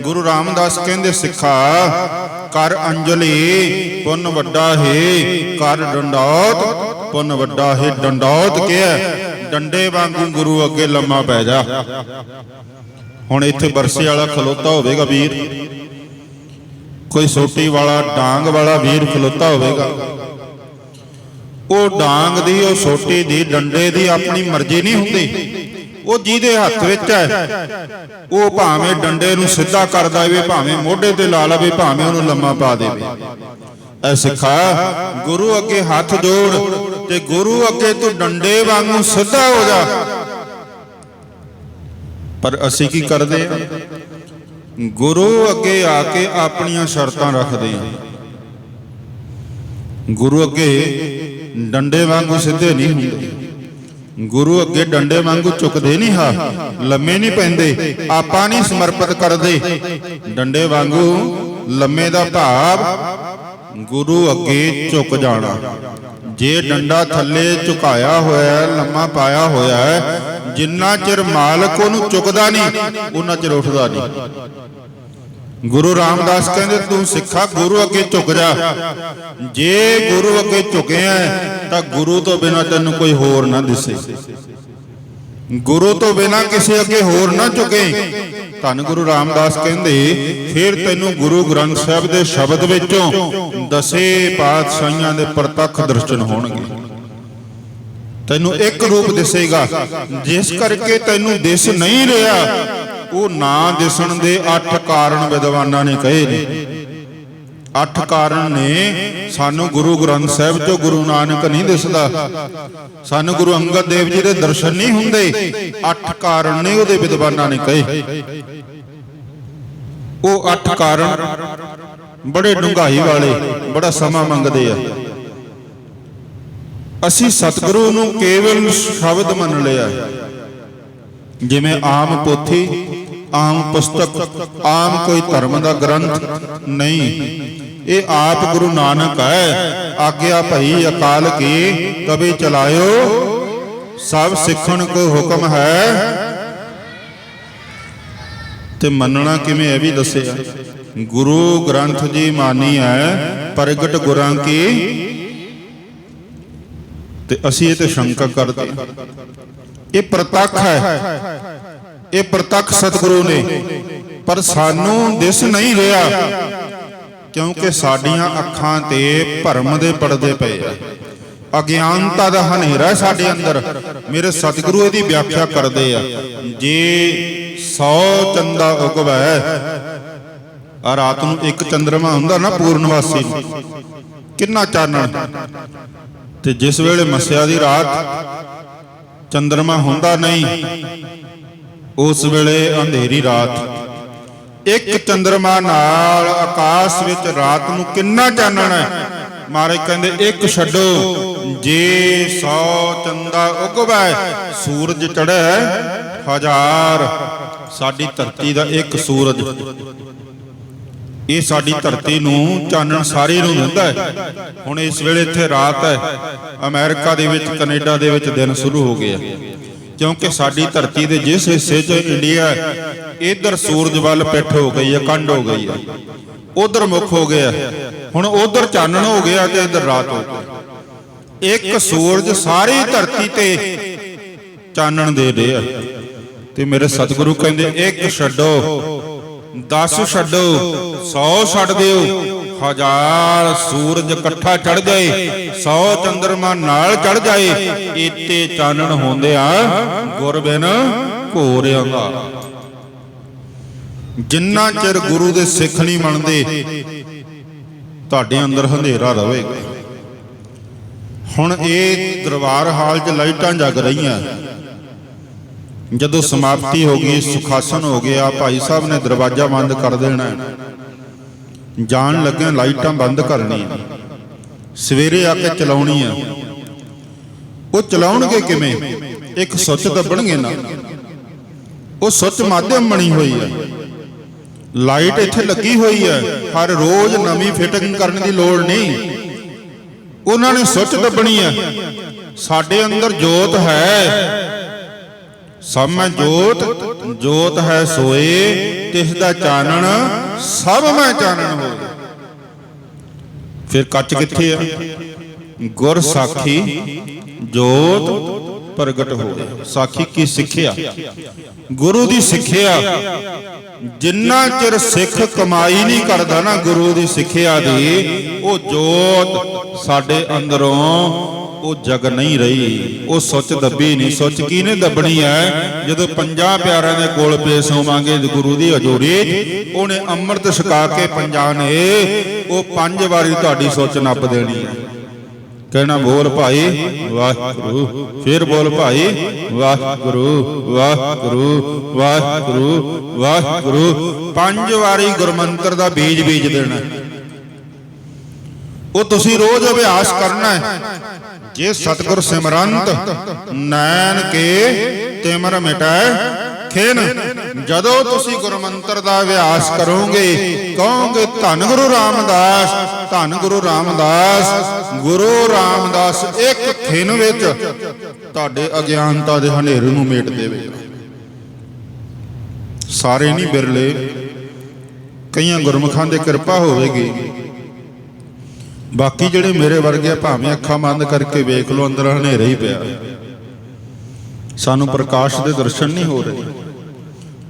ਗੁਰੂ ਰਾਮਦਾਸ ਕਹਿੰਦੇ, ਸਿੱਖਾ, ਕਰ ਅੰਜਲੀ, ਪੁੰਨ ਵੱਡਾ ਹੈ, ਕਰ ਡੰਡੌਤ, ਪੁੰਨ ਵੱਡਾ ਹੈ, ਡੰਡੌਤ ਕਿਹਾ ਡੰਡੇ ਵਾਂਗੂ ਗੁਰੂ ਅੱਗੇ ਲੰਮਾ ਪੈ ਜਾ। ਹੁਣ ਇੱਥੇ ਬਰਸੇ ਵਾਲਾ ਖਲੋਤਾ ਹੋਵੇਗਾ ਵੀਰ। ਕੋਈ ਸੋਟੀ ਵਾਲਾ, ਡਾਂਗ ਵਾਲਾ ਵੀਰ ਖਲੋਤਾ ਹੋਵੇਗਾ। ਉਹ ਡਾਂਗ ਦੀ, ਉਹ ਸੋਟੀ ਦੀ, ਡੰਡੇ ਦੀ ਆਪਣੀ ਮਰਜ਼ੀ ਨਹੀਂ ਹੁੰਦੀ। ਉਹ ਜਿਹਦੇ ਹੱਥ ਵਿੱਚ ਹੈ, ਉਹ ਭਾਵੇਂ ਡੰਡੇ ਨੂੰ ਸਿੱਧਾ ਕਰ ਦੇਵੇ, ਭਾਵੇਂ ਮੋਢੇ ਤੇ ਲਾ ਲਵੇ, ਭਾਵੇਂ ਉਹਨੂੰ ਲੰਮਾ ਪਾ ਦੇਵੇ। ਐ ਸਿੱਖਾ, ਗੁਰੂ ਅੱਗੇ ਹੱਥ ਜੋੜ ਤੇ ਗੁਰੂ ਅੱਗੇ ਤੂੰ ਡੰਡੇ ਵਾਂਗੂ ਸਿੱਧਾ ਹੋ ਜਾ। ਪਰ ਅਸੀਂ ਕੀ ਕਰਦੇ ਆ ਗੁਰੂ ਅੱਗੇ ਆ ਕੇ ਆਪਣੀਆਂ ਸ਼ਰਤਾਂ ਰੱਖਦੇ ਆ ਗੁਰੂ ਅੱਗੇ ਡੰਡੇ ਵਾਂਗੂ ਸਿੱਧੇ ਨਹੀਂ ਹੁੰਦੇ। ਗੁਰੂ ਅੱਗੇ ਡੰਡੇ ਵਾਂਗੂ ਝੁਕਦੇ ਨਹੀਂ ਹਾਂ। ਲੰਮੇ ਨਹੀਂ ਪੈਂਦੇ, ਆਪਾਂ ਨਹੀਂ ਸਮਰਪਿਤ ਕਰਦੇ। ਡੰਡੇ ਵਾਂਗੂ ਲੰਮੇ ਦਾ ਭਾਵ ਗੁਰੂ ਅੱਗੇ ਝੁਕ ਜਾਣਾ। ਜੇ ਡੰਡਾ ਥੱਲੇ ਝੁਕਾਇਆ ਹੋਇਆ ਹੈ ਲੰਮਾ ਪਾਇਆ ਹੋਇਆ ਹੈ, ਜਿੰਨਾ ਚਿਰ ਮਾਲਕ ਉਹਨੂੰ ਚੁੱਕਦਾ ਨਹੀਂ, ਉਹਨਾਂ ਚਿਰ ਉੱਠਦਾ ਨਹੀਂ। ਗੁਰੂ ਰਾਮਦਾਸ ਕਹਿੰਦੇ, ਤੂੰ ਸਿੱਖਾ, ਗੁਰੂ ਅੱਗੇ ਝੁਕ ਜਾ। ਜੇ ਗੁਰੂ ਅੱਗੇ ਝੁਕਿਆ ਤਾਂ ਗੁਰੂ ਤੋਂ ਬਿਨਾ ਤੈਨੂੰ ਕੋਈ ਹੋਰ ਨਾ ਦਿਸੇ। ਗੁਰੂ ਤੋਂ ਬਿਨਾ ਕਿਸੇ ਅੱਗੇ ਹੋਰ ਨਾ ਝੁਕੇ। ਧੰਨ ਗੁਰੂ ਰਾਮਦਾਸ ਕਹਿੰਦੇ, ਫਿਰ ਤੈਨੂੰ ਗੁਰੂ ਗ੍ਰੰਥ ਸਾਹਿਬ ਦੇ ਸ਼ਬਦ ਵਿੱਚੋਂ ਦਸੇ ਪਾਤਸ਼ਾਹੀਆਂ ਦੇ ਪ੍ਰਤੱਖ ਦਰਸ਼ਨ ਹੋਣਗੇ। ਤੈਨੂੰ ਇੱਕ ਰੂਪ ਦਿਸੇਗਾ। ਜਿਸ ਕਰਕੇ ਤੈਨੂੰ ਦਿਸ ਨਹੀਂ ਰਿਹਾ ਉਹ ਨਾ ਦਿਸਣ ਦੇ ਅੱਠ ਕਾਰਨ ਵਿਦਵਾਨਾਂ ਨੇ ਕਹੇ ਨੇ। ਅੱਠ ਕਾਰਨ ਨੇ, ਸਾਨੂੰ ਗੁਰੂ ਗ੍ਰੰਥ ਸਾਹਿਬ ਚੋਂ ਗੁਰੂ ਨਾਨਕ ਨਹੀਂ ਦਿਸਦਾ। ਸਾਨੂੰ ਗੁਰੂ ਅੰਗਦ ਦੇਵ ਜੀ ਦੇ ਦਰਸ਼ਨ ਨਹੀਂ ਹੁੰਦੇ। ਅੱਠ ਕਾਰਨ ਨੇ ਉਹਦੇ ਵਿਦਵਾਨਾਂ ਨੇ ਕਹੇ। ਉਹ ਅੱਠ ਕਾਰਨ ਬੜੇ ਡੂੰਘਾਈ ਵਾਲੇ, ਬੜਾ ਸਮਾਂ ਮੰਗਦੇ ਆ। ਅਸੀਂ ਸਤਿਗੁਰੂ ਨੂੰ ਕੇਵਲ ਸ਼ਬਦ ਮੰਨ ਲਿਆ। ਜਿਵੇਂ ਆਮ ਪੋਥੀ, ਆਮ ਪੁਸਤਕ, ਆਮ ਕੋਈ ਧਰਮ ਦਾ ਗ੍ਰੰਥ ਨਹੀਂ। ਇਹ ਆਪ ਗੁਰੂ ਨਾਨਕ ਹੈ। ਆਗਿਆ ਭਈ ਅਕਾਲ ਕੀ ਤਬੇ ਚਲਾਇਓ। ਸਭ ਸਿੱਖਣ ਕੋ ਹੁਕਮ ਹੈ। ਤੇ ਮੰਨਣਾ ਕਿਵੇਂ ਇਹ ਵੀ ਦੱਸਿਆ? ਗੁਰੂ ਗ੍ਰੰਥ ਜੀ ਮਾਨੀ ਹੈ, ਪ੍ਰਗਟ ਗੁਰਾਂ ਕੀ ਤੇ ਅਸੀਂ ਇਹ ਤੇ ਸ਼ੰਕਾ ਕਰਦੇ ਇਹ ਪ੍ਰਤੱਖ ਹੈ। ਇਹ ਪ੍ਰਤੱਖ ਸਤਿਗੁਰੂ ਨੇ। ਪਰ ਸਾਨੂੰ ਦਿਸ ਨਹੀਂ ਰਿਹਾ। ਕਿਉਂਕਿ ਸਾਡੀਆਂ ਅੱਖਾਂ ਤੇ ਭਰਮ ਦੇ ਪਰਦੇ ਪਏ ਆ। ਅਗਿਆਨਤਾ ਦਾ ਹਨੇਰਾ ਸਾਡੇ ਅੰਦਰ। ਮੇਰੇ ਸਤਿਗੁਰੂ ਇਹਦੀ ਵਿਆਖਿਆ ਕਰਦੇ ਆ। ਜੇ 100 ਚੰਦਾ ਉਗਵੈ ਆ ਰਾਤ ਨੂੰ ਇੱਕ ਚੰਦਰਮਾ ਹੁੰਦਾ ਨਾ ਪੂਰਨਵਾਸੀ ਕਿੰਨਾ ਚਾਨਣ? ਤੇ ਜਿਸ ਵੇਲੇ ਮਸਿਆ ਦੀ ਰਾਤ ਚੰਦਰਮਾ ਹੁੰਦਾ ਨਹੀਂ ਉਸ ਵੇਲੇ ਅੰਧੇਰੀ ਰਾਤ। ਇੱਕ ਚੰਦਰਮਾ ਨਾਲ ਆਕਾਸ਼ ਵਿੱਚ ਰਾਤ ਨੂੰ ਕਿੰਨਾ ਚਾਨਣ ਹੈ? ਮਹਾਰਾਜ ਕਹਿੰਦੇ ਇੱਕ ਛੱਡੋ। ਜੇ 100 ਚੰਦਾ ਉਗਵੈ ਸੂਰਜ ਚੜ੍ਹੈ ਹਜ਼ਾਰ। ਸਾਡੀ ਧਰਤੀ ਦਾ ਇੱਕ ਸੂਰਜ। ਇਹ ਸਾਡੀ ਧਰਤੀ ਨੂੰ ਚਾਨਣ ਸਾਰੀ ਨੂੰ ਦਿੰਦਾ ਹੈ। ਹੁਣ ਇਸ ਵੇਲੇ ਇੱਥੇ ਰਾਤ ਹੈ। ਅਮਰੀਕਾ ਦੇ ਵਿੱਚ, ਕੈਨੇਡਾ ਦੇ ਵਿੱਚ ਦਿਨ ਸ਼ੁਰੂ ਹੋ ਗਏ ਕਿਉਂਕਿ ਸਾਡੀ ਧਰਤੀ ਦੇ ਜਿਸ ਹਿੱਸੇ 'ਚ ਇੰਡੀਆ ਇਧਰ ਸੂਰਜ ਵੱਲ ਪਿੱਠ ਹੋ ਗਈ ਹੈ, ਕੰਡ ਹੋ ਗਈ ਹੈ। ਉਧਰ ਮੁਖ ਹੋ ਗਿਆ ਹੁਣ ਉਧਰ ਚਾਨਣ ਹੋ ਗਿਆ ਤੇ ਇਧਰ ਰਾਤ ਹੋ ਗਈ। ਇੱਕ ਸੂਰਜ ਸਾਰੀ ਧਰਤੀ ਤੇ ਚਾਨਣ ਦੇ ਰਿਹਾ ਤੇ ਮੇਰੇ ਸਤਿਗੁਰੂ ਕਹਿੰਦੇ, ਇੱਕ ਛੱਡੋ। 10 ਛੱਡੋ 100 ਛੱਡ ਦਿਓ। ਹਜ਼ਾਰ ਸੂਰਜ ਇਕੱਠਾ ਚੜ ਜਾਏ 100 ਚੰਦਰਮਾ ਨਾਲ ਚੜ ਜਾਏ। ਇਤੇ ਚਾਨਣ ਹੁੰਦੇ ਆ ਗੁਰ ਬਿਨ ਘੋਰਿਆਂ ਦਾ ਜਿੰਨਾ ਚਿਰ ਗੁਰੂ ਦੇ ਸਿੱਖ ਨਹੀਂ ਬਣਦੇ ਤੁਹਾਡੇ ਅੰਦਰ ਹਨੇਰਾ ਰਹੇਗਾ ਹੁਣ ਇਹ ਦਰਬਾਰ ਹਾਲ 'ਚ ਲਾਈਟਾਂ ਜਗ ਰਹੀਆਂ। ਜਦੋਂ ਸਮਾਪਤੀ ਹੋ ਗਈ ਸੁਖਾਸਨ ਹੋ ਗਿਆ ਭਾਈ ਸਾਹਿਬ ਨੇ ਦਰਵਾਜ਼ਾ ਬੰਦ ਕਰ ਦੇਣਾ। ਜਾਣ ਲੱਗਿਆਂ ਲਾਈਟਾਂ ਬੰਦ ਕਰਨੀਆਂ। ਸਵੇਰੇ ਆ ਕੇ ਚਲਾਉਣੀਆਂ। ਉਹ ਚਲਾਉਣਗੇ ਕਿਵੇਂ? ਇੱਕ ਸੁੱਚ ਦੱਬਣਗੇ ਨਾ। ਉਹ ਸੁੱਚ ਮਾਧਿਅਮ ਬਣੀ ਹੋਈ ਹੈ। ਲਾਈਟ ਇੱਥੇ ਲੱਗੀ ਹੋਈ ਹੈ। ਹਰ ਰੋਜ਼ ਨਵੀਂ ਫਿਟਿੰਗ ਕਰਨ ਦੀ ਲੋੜ ਨਹੀਂ। ਉਹਨਾਂ ਨੇ ਸੁੱਚ ਦੱਬਣੀ ਹੈ। ਸਾਡੇ ਅੰਦਰ ਜੋਤ ਹੈ। ਸਭ ਮੈਂ ਜੋਤ ਜੋਤ ਹੈ ਸੋਏ, ਤਿਸ ਦਾ ਚਾਨਣ, ਸਭ ਮੈਂ ਚਾਨਣ ਹੋ ਫਿਰ ਕੱਚ ਕਿੱਥੇ ਆ? ਗੁਰ ਸਾਖੀ, ਜੋਤ ਪ੍ਰਗਟ ਹੋਵੇ। ਸਾਖੀ ਕੀ ਸਿੱਖਿਆ? ਗੁਰੂ ਦੀ ਸਿੱਖਿਆ। ਜਿੰਨਾ ਚਿਰ ਸਿੱਖ ਕਮਾਈ ਨਹੀਂ ਕਰਦਾ ਨਾ ਗੁਰੂ ਦੀ ਸਿੱਖਿਆ ਦੀ, ਉਹ ਜੋਤ ਸਾਡੇ ਅੰਦਰੋਂ ਉਹ ਜਗ ਨਹੀਂ ਰਹੀ। ਉਹ ਸੁੱਚ ਦੱਬੀ ਨਹੀਂ। ਸੁੱਚ ਕਿਹਨੇ ਦੱਬਣੀ ਹੈ? ਜਦੋਂ ਪੰਜਾਂ ਪਿਆਰਿਆਂ ਦੇ ਕੋਲ ਪੇਸ਼ ਹੋਵਾਂਗੇ ਗੁਰੂ ਦੀ ਹਜ਼ੂਰੀ ਉਹਨੇ ਅੰਮ੍ਰਿਤ ਛਕਾ ਕੇ ਪੰਜਾਂ ਨੇ, ਉਹ ਪੰਜ ਵਾਰੀ ਤੁਹਾਡੀ ਸੁੱਚ ਨੱਪ ਦੇਣੀ ਹੈ। ਕਹਿਣਾ, ਬੋਲ ਭਾਈ, ਵਾਹਿਗੁਰੂ। ਫਿਰ ਬੋਲ ਭਾਈ, ਵਾਹਿਗੁਰੂ ਵਾਹਿਗੁਰੂ ਵਾਹਿਗੁਰੂ ਵਾਹਿਗੁਰੂ। ਪੰਜ ਵਾਰੀ ਗੁਰਮੰਤਰ ਦਾ ਬੀਜ ਬੀਜ ਦੇਣਾ। ਉਹ ਤੁਸੀਂ ਰੋਜ਼ ਅਭਿਆਸ ਕਰਨਾ ਹੈ। ਜੇ ਸਤਿਗੁਰ ਸਿਮਰੰਤ ਨੈਣ ਕੇ ਤਿਮਰ ਮਿਟਾਏ ਖੇਨ, ਜਦੋਂ ਤੁਸੀਂ ਗੁਰਮੰਤਰ ਦਾ ਅਭਿਆਸ ਕਰੋਗੇ, ਕਹੋਗੇ, ਧੰਨ ਗੁਰੂ ਰਾਮਦਾਸ, ਧੰਨ ਗੁਰੂ ਰਾਮਦਾਸ ਗੁਰੂ ਰਾਮਦਾਸ, ਇੱਕ ਖਿਨ ਵਿੱਚ ਤੁਹਾਡੇ ਅਗਿਆਨਤਾ ਦੇ ਹਨੇਰੇ ਨੂੰ ਮੇਟ ਦੇਵੇਗਾ ਸਾਰੇ ਨਹੀਂ ਬਿਰਲੇ, ਕਈਆਂ ਗੁਰਮੁਖਾਂ ਦੇ ਕਿਰਪਾ ਹੋਵੇਗੀ। ਬਾਕੀ ਜਿਹੜੇ ਮੇਰੇ ਵਰਗੇ ਆ, ਭਾਵੇਂ ਅੱਖਾਂ ਬੰਦ ਕਰਕੇ ਵੇਖ ਲਓ ਅੰਦਰ ਹਨੇਰਾ ਹੀ ਪਿਆ। ਸਾਨੂੰ ਪ੍ਰਕਾਸ਼ ਦੇ ਦਰਸ਼ਨ ਨਹੀਂ ਹੋ ਰਹੇ।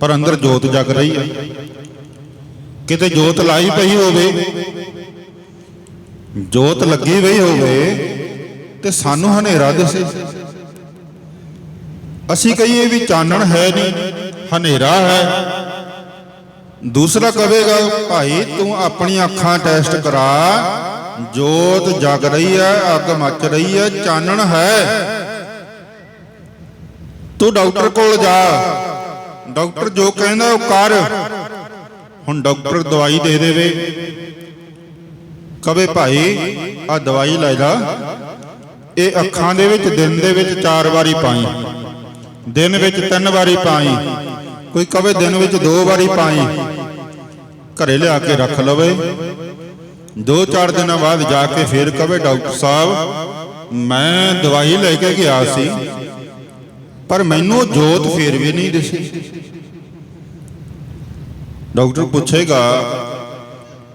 ਪਰ ਅੰਦਰ ਜੋਤ ਜਗ ਰਹੀ ਹੈ। ਕਿਤੇ ਜੋਤ ਲਾਈ ਪਈ ਹੋਵੇ ਜੋਤ ਲੱਗੀ ਪਈ ਹੋਵੇ ਤੇ ਸਾਨੂੰ ਹਨੇਰਾ ਦਿਸੇ। ਅਸੀਂ ਕਹੀਏ ਵੀ ਚਾਨਣ ਹੈ ਨਹੀਂ ਹਨੇਰਾ ਹੈ। ਦੂਸਰਾ ਕਹੇਗਾ ਭਾਈ ਤੂੰ ਆਪਣੀਆਂ ਅੱਖਾਂ ਟੈਸਟ ਕਰਾ ਜੋਤ ਜਗ ਰਹੀ ਹੈ, ਅੱਗ ਮੱਚ ਰਹੀ ਹੈ, ਚਾਨਣ ਹੈ। ਤੂੰ ਡਾਕਟਰ ਕੋਲ ਜਾ। ਡਾਕਟਰ ਜੋ ਕਹਿੰਦਾ ਉਹ ਕਰ। ਹੁਣ ਡਾਕਟਰ ਦਵਾਈ ਦੇ ਦੇਵੇ। ਕਵੇ ਭਾਈ ਆ ਦਵਾਈ ਲੈ ਜਾ। ਇਹ ਅੱਖਾਂ ਦੇ ਵਿੱਚ, ਦਿਨ ਦੇ ਵਿੱਚ ਚਾਰ ਵਾਰੀ ਪਾਈ। ਦਿਨ ਵਿੱਚ ਤਿੰਨ ਵਾਰੀ ਪਾਈ। ਕੋਈ ਕਵੇ ਦਿਨ ਵਿੱਚ ਦੋ ਵਾਰੀ ਪਾਈ। ਘਰੇ ਲਿਆ ਕੇ ਰੱਖ ਲਵੇ। ਦੋ ਚਾਰ ਦਿਨਾਂ ਬਾਅਦ ਜਾ ਕੇ ਫਿਰ ਕਵੇ ਡਾਕਟਰ ਸਾਹਿਬ, ਮੈਂ ਦਵਾਈ ਲੈ ਕੇ ਗਿਆ ਸੀ, ਪਰ ਮੈਨੂੰ ਜੋਤ ਫੇਰ ਵੀ ਨਹੀਂ ਦਿਸੀ। ਡਾਕਟਰ ਪੁੱਛੇਗਾ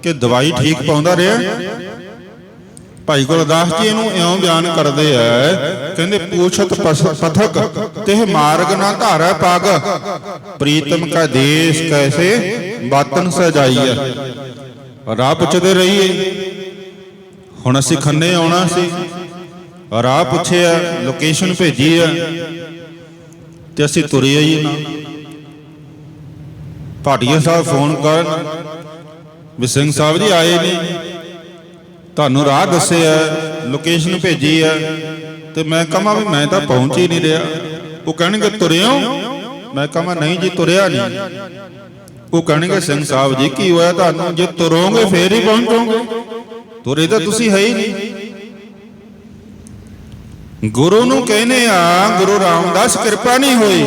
ਕਿ ਦਵਾਈ ਠੀਕ ਪਾਉਂਦਾ ਰਿਹਾ? ਭਾਈ ਗੁਰਦਾਸ ਜੀ ਇਹਨੂੰ ਇਉਂ ਬਿਆਨ ਕਰਦੇ ਐ, ਕਹਿੰਦੇ ਪੂਛਤ ਪਸ- ਪਥਕ, ਤਿਹ ਮਾਰਗ ਨਾ ਧਾਰੈ ਪਗ, ਪ੍ਰੀਤਮ ਕਾ ਦੇਸ਼ ਕੈਸੇ, ਬਾਤਨ ਸਜਾਈਐ। ਰਾਹ ਪੁੱਛਦੇ ਰਹੀਏ। ਹੁਣ ਅਸੀਂ ਖੰਨੇ ਆਉਣਾ ਸੀ। ਰਾਹ ਪੁੱਛਿਆ ਲੋਕੇਸ਼ਨ ਭੇਜੀ ਆ। ਤੇ ਅਸੀਂ ਤੁਰੇ ਆਈਏ ਨਾ ਭਾਟੀਆ ਸਾਹਿਬ ਫੋਨ ਕਰਨ। ਵੀ ਸਿੰਘ ਸਾਹਿਬ ਜੀ ਆਏ ਨਹੀਂ ਤੁਹਾਨੂੰ ਰਾਹ ਦੱਸਿਆ ਲੋਕੇਸ਼ਨ ਭੇਜੀ ਆ। ਤੇ ਮੈਂ ਕਹਾਂ ਵੀ ਮੈਂ ਤਾਂ ਪਹੁੰਚ ਹੀ ਨਹੀਂ ਰਿਹਾ। ਉਹ ਕਹਿਣਗੇ, ਤੁਰਿਓ? ਮੈਂ ਕਹਾਂ, ਨਹੀਂ ਜੀ, ਤੁਰਿਆ ਨਹੀਂ। ਉਹ ਕਹਿਣਗੇ ਸਿੰਘ ਸਾਹਿਬ ਜੀ ਕੀ ਹੋਇਆ ਤੁਹਾਨੂੰ? ਜੇ ਤੁਰੋਗੇ ਫੇਰ ਹੀ ਪਹੁੰਚੋਗੇ। ਤੁਰੇ ਤਾਂ ਤੁਸੀਂ ਹੈ ਹੀ ਨਹੀਂ। ਗੁਰੂ ਨੂੰ ਕਹਿੰਦੇ ਆ ਗੁਰੂ ਰਾਮਦਾਸ ਕਿਰਪਾ ਨਹੀਂ ਹੋਈ।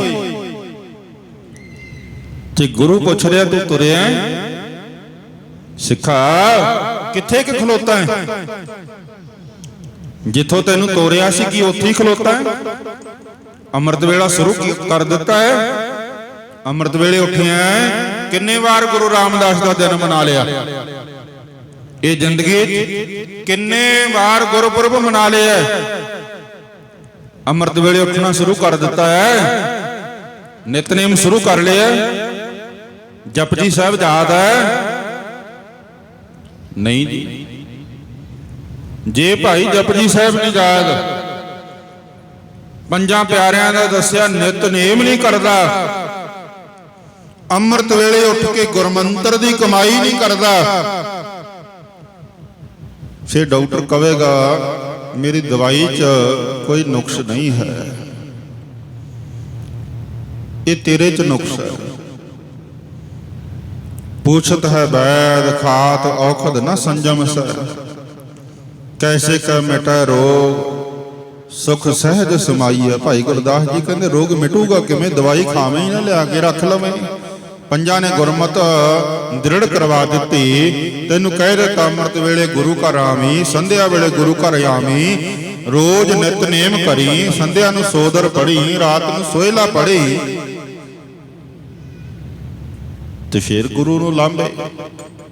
ਤੇ ਗੁਰੂ ਪੁੱਛ ਰਿਹਾ ਤੂੰ ਤੁਰਿਆ? ਸਿੱਖਾ ਕਿੱਥੇ ਕਿ ਖਲੋਤਾ ਹੈ? ਜਿੱਥੋਂ ਤੈਨੂੰ ਤੋਰਿਆ ਸੀ ਕੀ ਉੱਥੇ ਹੀ ਖਲੋਤਾ ਹੈ? ਅੰਮ੍ਰਿਤ ਵੇਲਾ ਸ਼ੁਰੂ ਕਰ ਦਿੱਤਾ ਹੈ? ਅੰਮ੍ਰਿਤ ਵੇਲੇ ਉੱਠਿਆ। ਕਿੰਨੇ ਵਾਰ ਗੁਰੂ ਰਾਮਦਾਸ ਦਾ ਦਿਨ ਮਨਾ ਲਿਆ? ਇਹ ਜ਼ਿੰਦਗੀ 'ਚ ਕਿੰਨੇ ਵਾਰ ਗੁਰਪੁਰਬ ਮਨਾ ਲਿਆ ਅੰਮ੍ਰਿਤ ਵੇਲੇ ਉੱਠਣਾ ਸ਼ੁਰੂ ਕਰ ਦਿੱਤਾ ਹੈ। ਨਿਤਨੇਮ ਸ਼ੁਰੂ ਕਰ ਲਿਆ ਜਪਜੀ ਸਾਹਿਬ ਯਾਦ ਹੈ। ਨਹੀਂ ਜੀ। ਜੇ ਭਾਈ ਜਪਜੀ ਸਾਹਿਬ ਨੇ ਯਾਦ, ਪੰਜਾਂ ਪਿਆਰਿਆਂ ਦਾ ਦੱਸਿਆ, ਨਿਤਨੇਮ ਨਹੀਂ ਕਰਦਾ। ਅੰਮ੍ਰਿਤ ਵੇਲੇ ਉੱਠ ਕੇ ਗੁਰਮੰਤਰ ਦੀ ਕਮਾਈ ਨਹੀਂ ਕਰਦਾ। ਫਿਰ ਡਾਕਟਰ ਕਹੇਗਾ ਮੇਰੀ ਦਵਾਈ 'ਚ ਕੋਈ ਨੁਕਸ ਨਹੀਂ ਹੈ। ਇਹ ਤੇਰੇ 'ਚ ਨੁਕਸ ਹੈ। ਪੁੱਛਤ ਹੈ ਬੈਦ ਖਾਤ, ਔਖਦ ਨਾ ਸੰਜਮ ਸੈ। ਕੈਸੇ ਕ ਮਿਟੈ ਰੋਗ, ਸੁਖ ਸਹਿਜ ਸਮਾਈਐ। ਭਾਈ ਗੁਰਦਾਸ ਜੀ ਕਹਿੰਦੇ, ਰੋਗ ਮਿਟੂਗਾ ਕਿਵੇਂ? ਦਵਾਈ ਖਾਵੇਂ ਹੀ ਨਾ, ਲਿਆ ਕੇ ਰੱਖ ਲਵੇਂ। ਪੰਜਾਂ ਨੇ ਗੁਰਮਤ ਦ੍ਰਿੜ ਕਰਵਾ ਦਿੱਤੀ। ਤੈਨੂੰ ਕਹਿ ਦਿੱਤਾ ਅੰਮ੍ਰਿਤ ਵੇਲੇ ਗੁਰੂ ਘਰ ਆਵੀਂ, ਸੰਧਿਆ ਵੇਲੇ ਗੁਰੂ ਘਰ ਆਵੀਂ। ਰੋਜ਼ ਨਿਤਨੇਮ ਕਰੀ, ਸੰਧਿਆ ਨੂੰ ਸੋਦਰ ਪੜੀ, ਰਾਤ ਨੂੰ ਸੋਹਿਲਾ ਪੜੀ। ਤੇ ਫਿਰ ਗੁਰੂ ਨੂੰ ਲਾਂਬੇ